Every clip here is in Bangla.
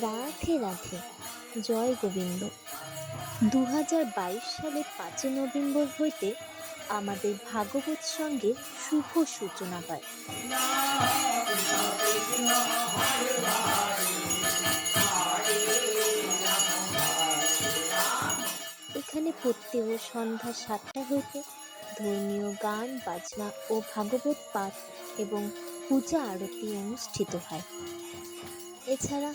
রাধে রাধে। জয় গোবিন্দ। দু সালের পাঁচই নভেম্বর হইতে আমাদের ভাগবত সঙ্গের শুভ সূচনা হয়। এখানে প্রত্যেক সন্ধ্যা সাতটা হইতে ধর্মীয় গান, বাজনা ও ভাগবত পাঠ এবং পূজা আরতি অনুষ্ঠিত হয়। এছাড়া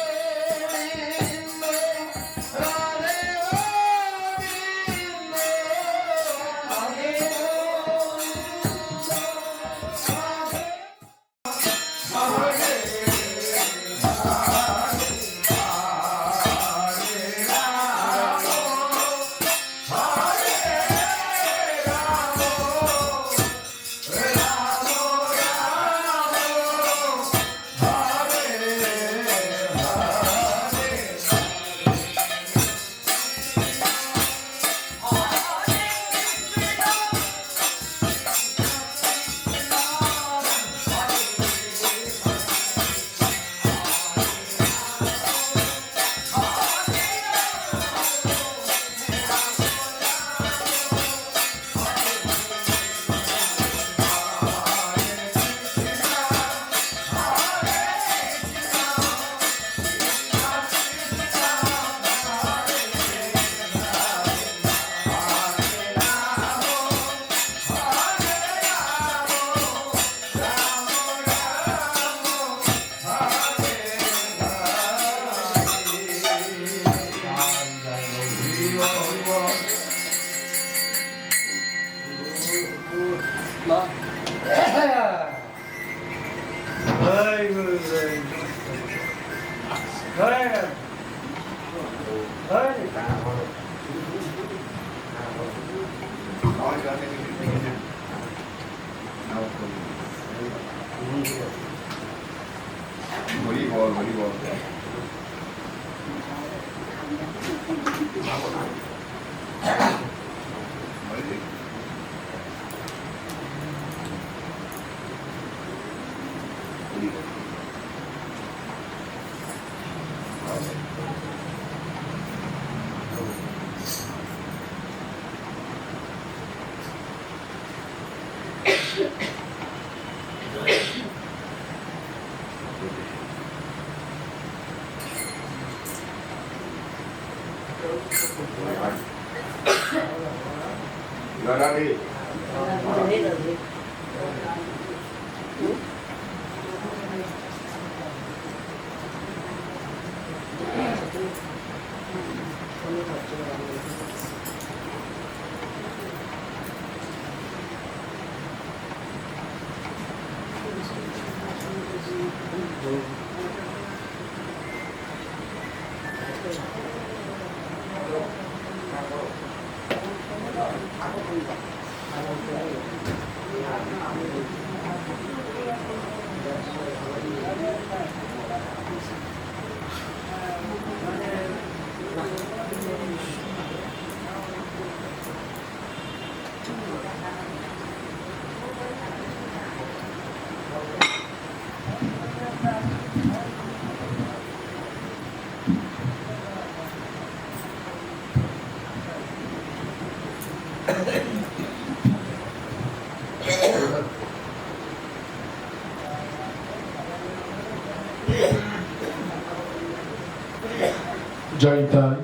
জয় তার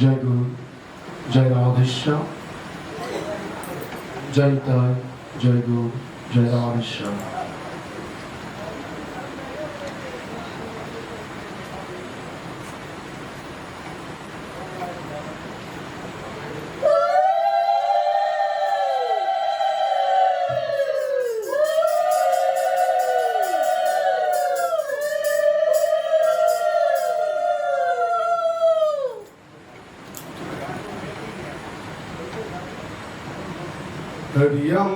জয় গুরু জয় রাধেশ্বর জয় তার জয় গুরু জয় রাধেশ্বর হরিয়ম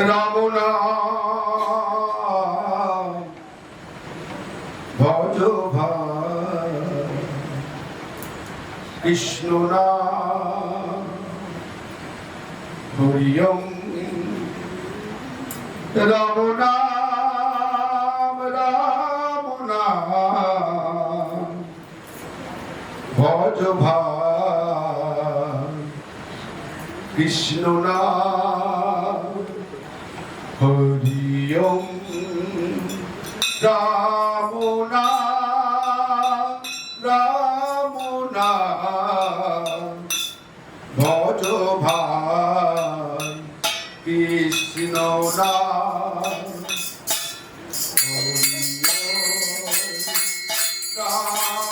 রাম নাম ভজ ভাই কৃষ্ণ নাম হরিয়ম রাম নাম রাম নাম ভজ ভাই কৃষ্ণ নাম হরিয়ম রাম নাম রাম নাম। ভজ ভাই কৃষ্ণ নাম Jai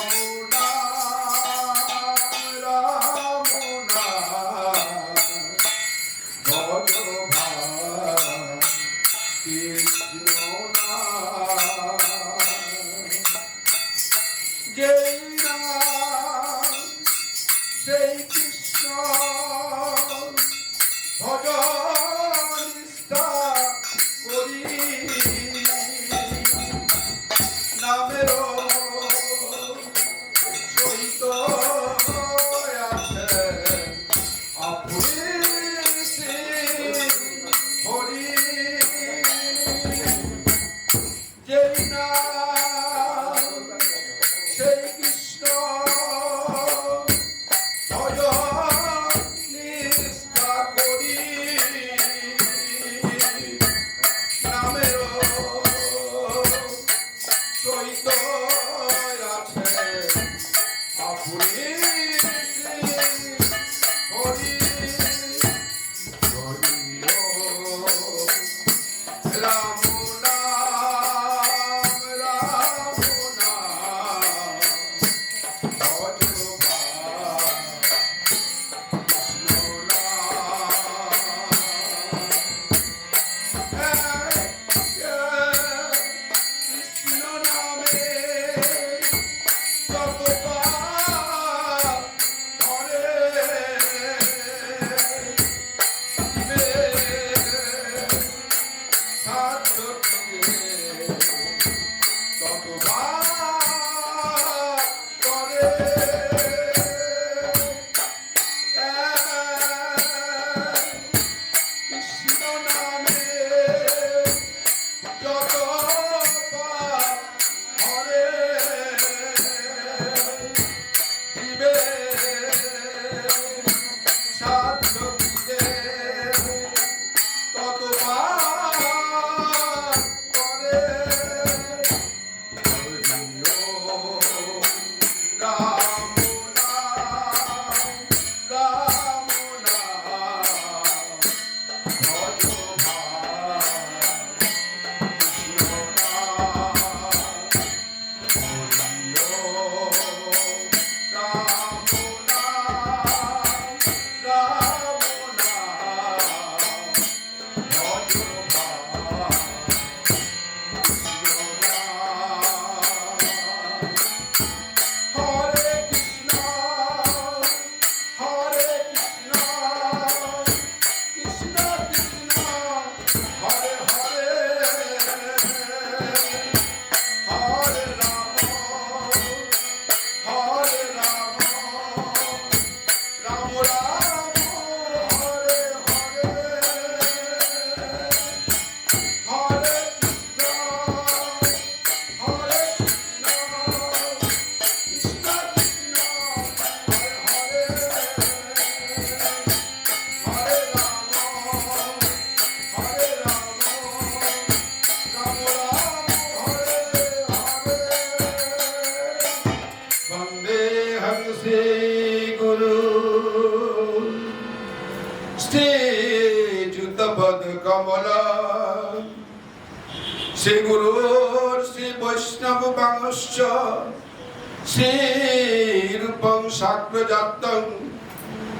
শ্রীরূপং সাগ্রজাতং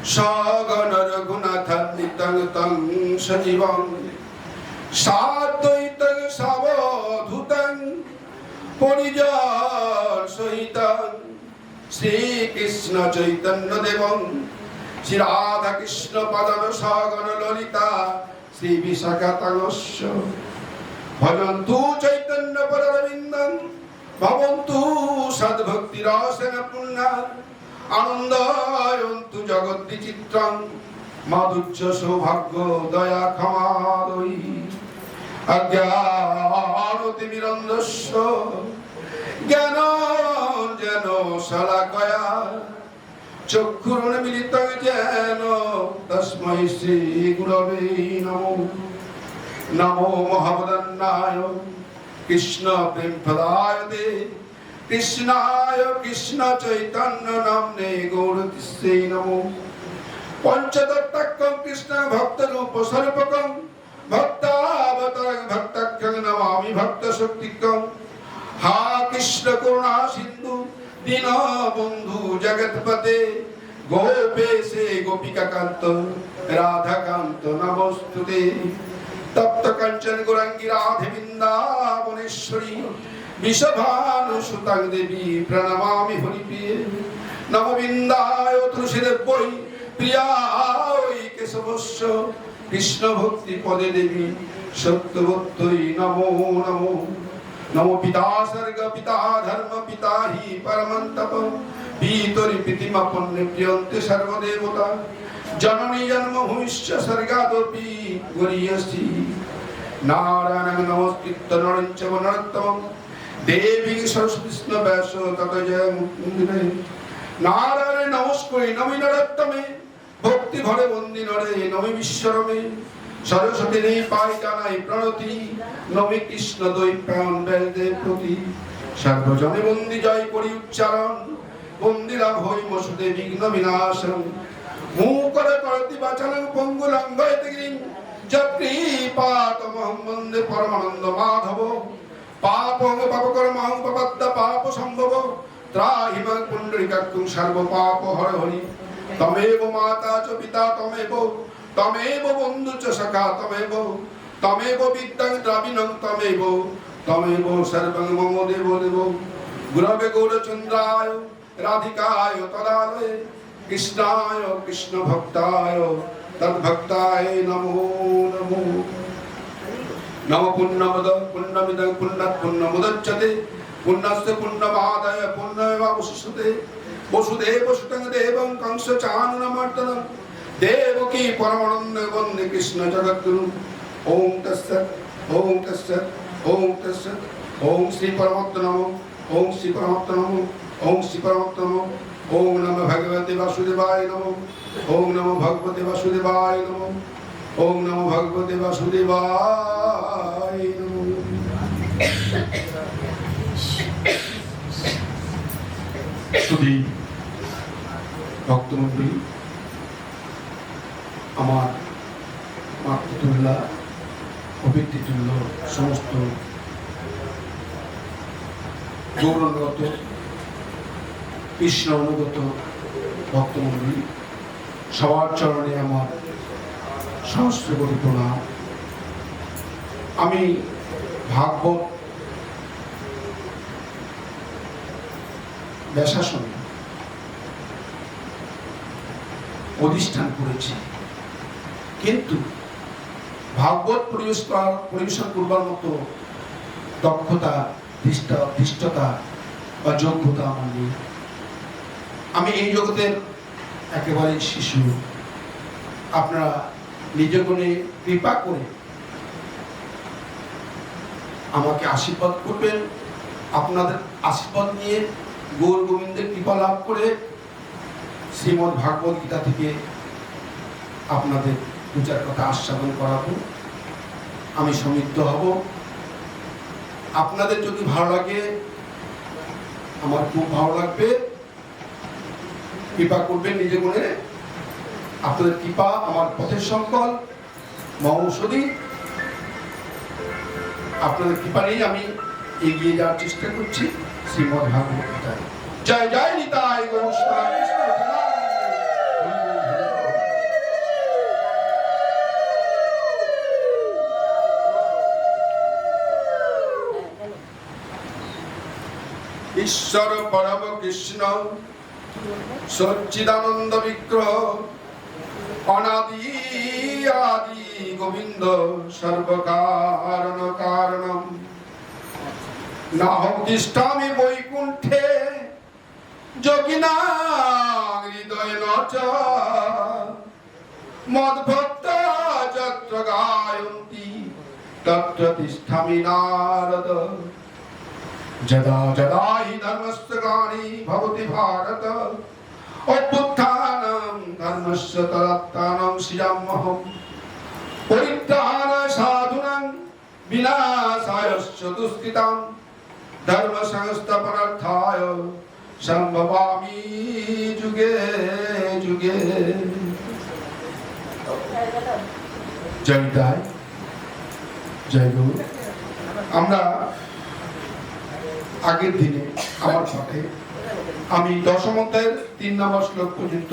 সগণ রঘুনাথান্বিতং তং সজীবং সাদ্বৈতং সাবধূতং পরিজন সহিতং শ্রীকৃষ্ণ চৈতন্য দেবং শ্রী রাধা কৃষ্ণ পদন সগণ ললিতা শ্রী বিশাখা তগস্য ভজন্তু চৈতন্য পরবিন্দন ভবন্তু সদ্ভক্তি রসন পুণ্যা। আনন্দয়ন্তু জগৎ বিচিত্রং। মাধুর্য সৌভাগ্য দয়া ক্ষমাদয়ী অজ্ঞানতি নিরন্দস্য জ্ঞান যেন শালাকয়া। চক্ষুরণ মিলিত যেন তস্মৈ শ্রী গুরবে নমো। নমো মহাবদন্নায়। কৃষ্ণ প্রেম প্রদায় কৃষ্ণায় কৃষ্ণ চৈতন্য নামনে গৌর গৌরতিস্যে নমো। পঞ্চদত্তকং কৃষ্ণ ভক্ত রূপ স্বরূপকং, ভক্তাবতারং ভক্তক্ষং নমামি ভক্ত শক্তিকং হা কৃষ্ণ করুণা সিন্ধু, দীন বন্ধু জগৎপতে গোপেশে গোপিকা কান্ত রাধাকান্ত নমস্তুতে। তপ্ত কাঞ্চন গৌরাঙ্গী রাধে বৃন্দাবনেশ্বরী বিষভানু সুতাং দেবী প্রণমামি হরিপ্রিয়ে। নম বিন্দায় তুলসীদেব বই প্রিয়াই কেশবস্য কৃষ্ণ ভক্তি পদে দেবী সত্যবত্যই নমো নমো। নমো পিতা স্বর্গ, পিতা ধর্ম, পিতা হি পরমন্তপ। প্রিয়ন্তে সর্বদেবতা। জননী জন্ম ভূমিষ্ঠ স্বর্গাদপি গরিয়সি। নারায়ণ নমস্কৃত্য নরঞ্চ নরোত্তম দেবী সরস্বৃষ্ণ ব্যাস তত জয় নারায়ণ নমস্করি, নমি নরোত্তমে। ভক্তি ভরে বন্দি নরে, নমি বিশ্বরমে। সরস্বতী নেই পাই জানাই প্রণতি। নমি কৃষ্ণ দৈ প্রাণ বেদে প্রতি। সর্বজনে বন্দি জয় করি উচ্চারণ। বন্দিরা ভৈ মসুদে বিঘ্ন বিনাশন মুকরে করতি বাচনং পঙ্গুলঙ্গয়তে গিরিং। যৎকৃপাতমহং বন্দে পরমানন্দ মাধব। পাপং পাপকর্মহং পপদ্দ পাপ সম্ভব। ত্রাহি মং পুণ্ডরিকাক্ষং সর্ব পাপ হর হরি। তমেব মাতা চ পিতা তমেব। তমেব বন্ধু চ সখা তমেব। তমেব বিদ্যাং দ্রাবিণং তমেব। তমেব সর্বং মম দেব দেব। গুরবে গৌরচন্দ্রায়, রাধিকায় তদালয়ে, কৃষ্ণায় কৃষ্ণ ভক্তায় পুণ্যমদ পুণ্যমিদ পুণ্যাৎ পুণ্যমুদচ্যতে পুণ্যস্য পুণ্যমাদায় পুণ্যমেবাবশিষ্যতে বসুদেব সুতং দেবং কংস চানুনমর্দনম দেবকী পরমানন্দ বন্দে কৃষ্ণ জগদ্গুরু ওম তস্সৎ ওম তস্সৎ ওম তস্সৎ ওম শ্রী পরমাত্ম নম ওম শ্রী পরমাত্ম নম ওম শ্রী পরমাত্ম নম ওম নম ভগবতে বাসুদেবায় নম। ওম নম ভগবতে বাসুদেবায় নম। ওম নম ভগবতে বাসুদেবায় নম। শুধু ভক্তমন্ডলী আমার মাতৃতুল্য অভিত্তিতুল্য সমস্ত গৌরণগত কৃষ্ণ অনুগত ভক্তমন্ডলী সবার চরণে আমার সহস্র কোটি প্রণাম। আমি ভাগবত ব্যাসাসনে অধিষ্ঠান করেছি। কিন্তু ভাগবত পরিবেশ করার পরিবেশন করবার মতো দক্ষতা ধৃষ্টতা বা যোগ্যতা আমার নেই। আমি এই জগতের একেবারে শিশু। আপনারা নিজ গুণে কৃপা করে আমাকে আশীর্বাদ করবেন, আপনাদের আশীর্বাদ নিয়ে গৌর গোবিন্দের কৃপা লাভ করে শ্রীমদ্ ভাগবত গীতা থেকে আপনাদের চার কথা আস্বাদন করাবো। আমি সমৃদ্ধ হব। আপনাদের যদি ভালো লাগে, আমার খুব ভালো লাগবে। কৃপা করবেন নিজে মনে। আপনাদের কৃপা, আমার পথের সংকল মহৌষধি আপনাদের কৃপা নিয়ে আমি এগিয়ে যাওয়ার চেষ্টা করছি। শ্রীমদ্ ভাগবত জয় জয় নিতাই ঈশ্বর পরম কৃষ্ণ সচ্চিদানন্দ বিগ্রহ, অনাদি আদি গোবিন্দ সর্বকারণ কারণম নাহম তিষ্ঠামি বৈকুণ্ঠে, যোগিনা হৃদয় নচ। মদ্ভক্ত যত্র গায়ন্তি, তত্র তিষ্ঠামি নারদ। যদা যদা হি ধর্মস্য ভবতি ভারত অভ্যুত্থানম ধর্মস্য তদাত্মানম শ্রিয়ামহম পরিত্রাণ সাধুনাং বিনাশায়শ্চ দুষ্কৃতাম ধর্ম সংস্থাপনার্থায় সম্ভবামি যুগে যুগে জয় জয় গুরু আমরা আগের দিনে আমার সাথে। আমি দশম অধ্যায়ের তিন নম্বর শ্লোক পর্যন্ত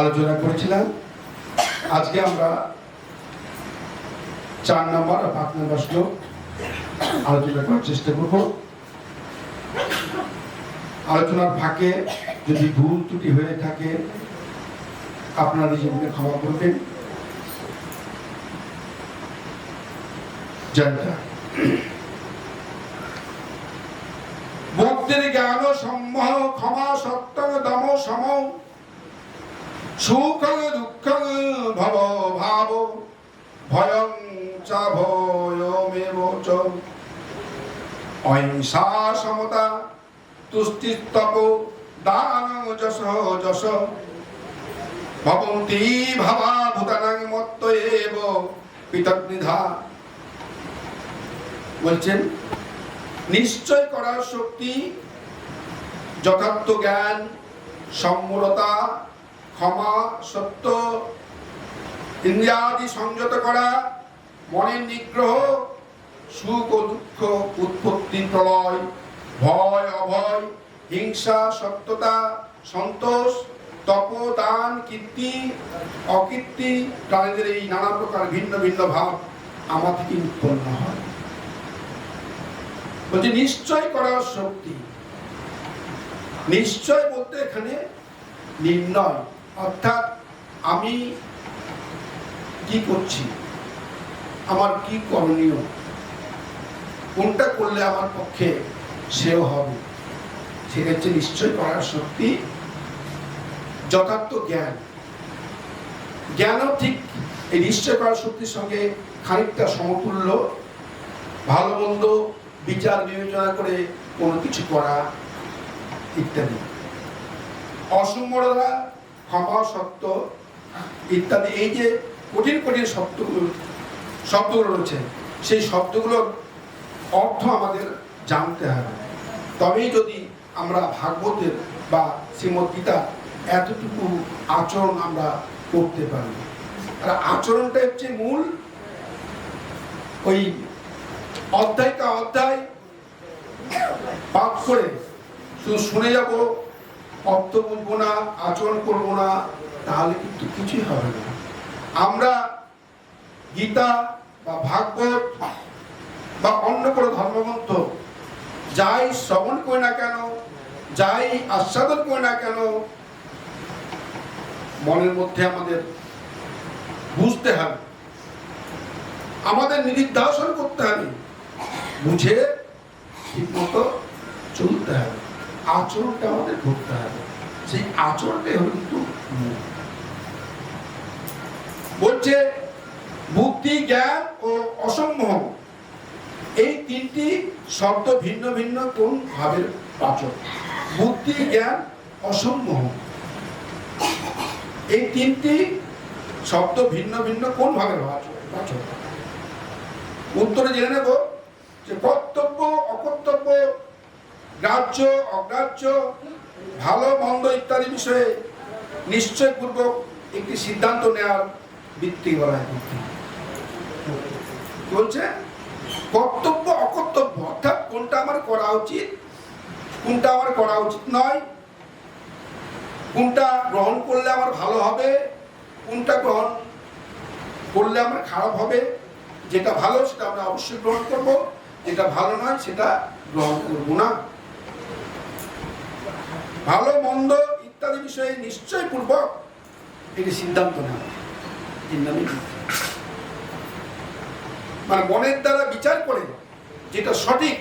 আলোচনা করেছিলাম। আজকে আমরা চার নম্বর আর পাঁচ নম্বর শ্লোক আলোচনা করার চেষ্টা করব। আলোচনার ফাঁকে যদি ভুল ত্রুটি হয়ে থাকে, আপনারা নিজেকে ক্ষমা করবেন। জয়তা ভক্তির জ্ঞান সম্মোহ ক্ষমা সত্যম দম সম। সুখ দুঃখ ভব ভাব। ভয়ং চ ভয়মেব চ। অহিংসা সমতা তুষ্টিস্তপ দান যশ যশ। ভবন্তি ভাবা ভূতানাং মত্ত এব। পিতগ্নিধা বলছেন নিশ্চয় করার শক্তি, যথার্থ জ্ঞান, সম্মূলতা, ক্ষমা, সত্য, ইন্দ্রিয়াদি সংযত করা, মনের নিগ্রহ, সুখ ও দুঃখ উৎপত্তি প্রলয়, ভয়, অভয়, হিংসা, সত্যতা, সন্তোষ তপ দান কীর্তি, অকীর্তি, প্রাণীদের এই নানা প্রকার ভিন্ন ভিন্ন ভাব আমার থেকে উৎপন্ন হয়। বলছে, নিশ্চয় করার শক্তি। নিশ্চয় বলতে এখানে নির্ণয়। অর্থাৎ আমি কি করছি? আমার কি করণীয়? কোনটা করলে আমার পক্ষে সেও হবে? হচ্ছে নিশ্চয় করার শক্তি, যথার্থ জ্ঞান। জ্ঞানও ঠিক, এই নিশ্চয় করার শক্তির সঙ্গে খানিকটা সমতুল্য, ভালো মন্দ বিচার বিবেচনা করে কোনো কিছু করা ইত্যাদি। অসম্মরতা ক্ষমা সত্য ইত্যাদি, এই যে কঠিন কঠিন শব্দগুলো শব্দগুলো রয়েছে, সেই শব্দগুলোর অর্থ আমাদের জানতে হবে। তবেই যদি আমরা ভাগবতের বা শ্রীমদ গীতা এতটুকু আচরণ আমরা করতে পারি। আর আচরণটা হচ্ছে মূল ওই অধ্যায়টা অধ্যায়। পাঠ করে। শুধু শুনে যাব, অর্থ বুঝব না, আচরণ করব না, তাহলে কিন্তু কিছুই হবে না। আমরা গীতা বা ভাগবত বা অন্য কোনো ধর্মগ্রন্থ যাই শ্রবণ করি না কেন, যাই আস্বাদন করি না কেন, মনের মধ্যে আমাদের বুঝতে হবে। আমাদের নিদিধ্যাসন করতে হবে। বুঝে ঠিক মতো চলতে হবে। আচরণটা আমাদের করতে হবে। সেই আচরণটাই হলো কিন্তু বলছে, বুদ্ধি, জ্ঞান ও অসম্মোহ এই তিনটি শব্দ ভিন্ন ভিন্ন কোন ভাবের বাচক? বুদ্ধি, জ্ঞান, অসম্ভব। এই তিনটি শব্দ ভিন্ন ভিন্ন কোন ভাবের বাচক। উত্তরে জেনে নেব। যে কর্তব্য অকর্তব্য, গ্রাহ্য, অগ্রাহ্য, ভালো, মন্দ ইত্যাদি বিষয়ে নিশ্চয়পূর্বক একটি সিদ্ধান্ত নেওয়ার ভিত্তি বলা হয়। বলছে কর্তব্য অকর্তব্য, অর্থাৎ কোনটা আমার করা উচিত, কোনটা আমার করা উচিত নয়, কোনটা গ্রহণ করলে আমার ভালো হবে, কোনটা গ্রহণ করলে আমার খারাপ হবে, যেটা ভালো সেটা আমরা অবশ্যই গ্রহণ করব যেটা ভালো নয়, সেটা গ্রহণ করব না। ভালো, মন্দ ইত্যাদি বিষয়ে নিশ্চয় পূর্বক এটি সিদ্ধান্ত নেওয়া। মানে মনের দ্বারা বিচার করে যেটা সঠিক,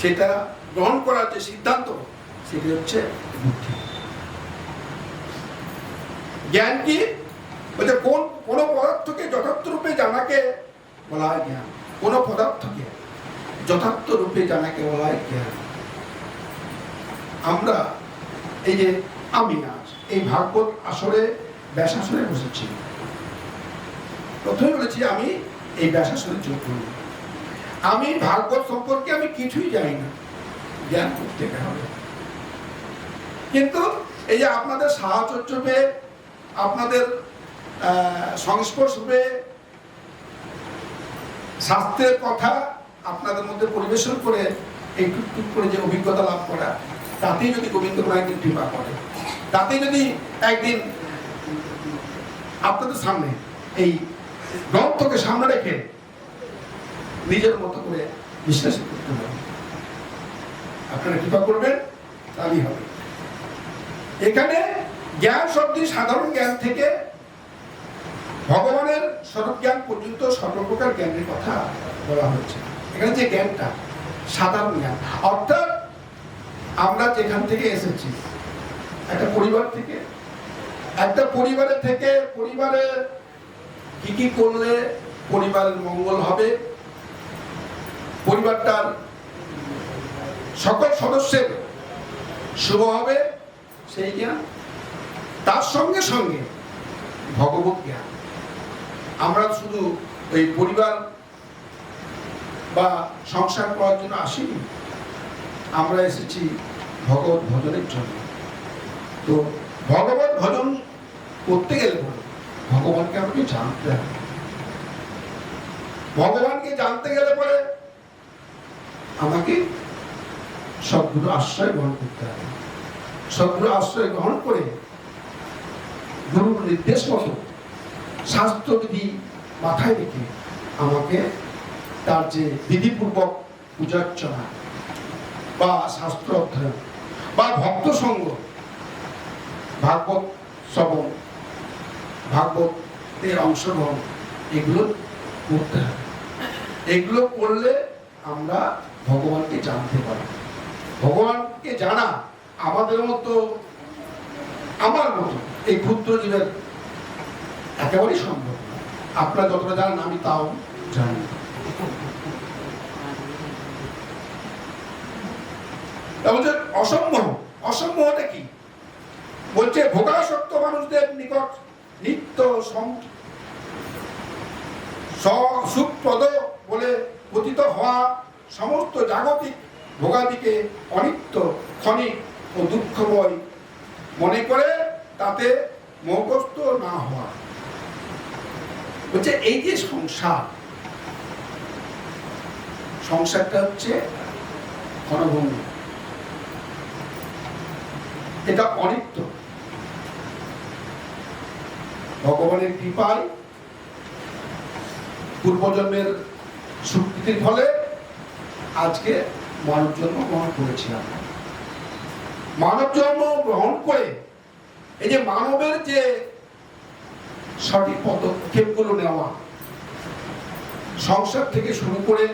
সেটা গ্রহণ করার যে সিদ্ধান্ত, সেটি হচ্ছে জ্ঞান কি? বলছে কোন কোন পদার্থকে যথার্থ রূপে জানাকে বলা হয় জ্ঞান। কোন পদার্থকে যথার্থ রূপে জানাকে বলা হয় জ্ঞান। আমরা এই যে আমি আজ, এই ভাগবত আসরে ব্যাসাসনে বসেছি। প্রথমে বলেছি, আমি এই ব্যাসাসনের যোগ্য নই। আমি ভাগবত সম্পর্কে আমি কিছুই জানি না। জ্ঞান করতে হবে। কিন্তু এই যে আপনাদের সাহচর্য পেয়ে, আপনাদের সংস্পর্শ পেয়ে শাস্ত্রের কথা আপনাদের মধ্যে পরিবেশন করে একটু করে যে অভিজ্ঞতা লাভ করা, তাতেই যদি গোবিন্দ একদিন কৃপা করে। তাতেই যদি একদিন আপনাদের সামনে এই গ্রন্থকে সামনে রেখে নিজের মতো করে বিশ্লেষণ করতে হবে। আপনারা কৃপা করবেন, তাহলেই হবে। এখানে জ্ঞান শব্দটি সাধারণ জ্ঞান থেকে ভগবানের স্বরূপ জ্ঞান পর্যন্ত সর্বপ্রকার জ্ঞানের কথা বলা হচ্ছে এখানে যে জ্ঞানটা, সাধারণ জ্ঞান। অর্থাৎ আমরা যেখান থেকে এসেছি, একটা পরিবার থেকে, একটা পরিবারের থেকে পরিবারে কি কি করলে পরিবারের মঙ্গল হবে, পরিবারটার সকল সদস্যের শুভ হবে, সেই জ্ঞান। তার সঙ্গে সঙ্গে ভগবত জ্ঞান। আমরা শুধু এই পরিবার বা সংসার করার জন্য আসিনি। আমরা এসেছি ভগবত ভজনের জন্য। তো ভগবত ভজন করতে গেলে ভগবানকে আমাকে জানতে হবে। ভগবানকে জানতে গেলে পরে আমাকে সবগুলো আশ্রয় গ্রহণ করতে হবে। সবগুলো আশ্রয় গ্রহণ করে গুরুর নির্দেশ মতো শাস্ত্রবিধি মাথায় রেখে আমাকে তার যে বিধিপূর্বক পূজার্চনা বা শাস্ত্র অধ্যয়ন বা ভক্ত সঙ্গ, ভাগবত শ্রবণ, ভাগবতের অংশগ্রহণ, এগুলো করতে হবে। এগুলো করলে আমরা ভগবানকে জানতে পারি। ভগবানকে জানা আমাদের মতো, আমার মতো, এই ক্ষুদ্র জীবের একেবারেই সম্ভব। আপনারা যতটা জানেন, আমি তাও জানি। অসম্ভব। অসম্ভবটা কি? বলছে মানুষদের নিকট নিত্য সং- স- সুখপ্রদ বলে পতিত হওয়া সমস্ত জাগতিক ভোগাদিকে অনিত্য, ক্ষণিক ও দুঃখময় মনে করে তাতে মোহগ্রস্ত না হওয়া। বলছে এই যে সংসার, সংসারটা হচ্ছে ক্ষণভঙ্গ এটা অনিত্য। ভগবানের কৃপায় পূর্বজন্মের স্বীকৃতির ফলে আজকে মানব জন্ম গ্রহণ করেছিলাম মানব জন্ম গ্রহণ করে এই যে মানবের যে সঠিক পদক্ষেপগুলো নেওয়া। সংসার থেকে শুরু করে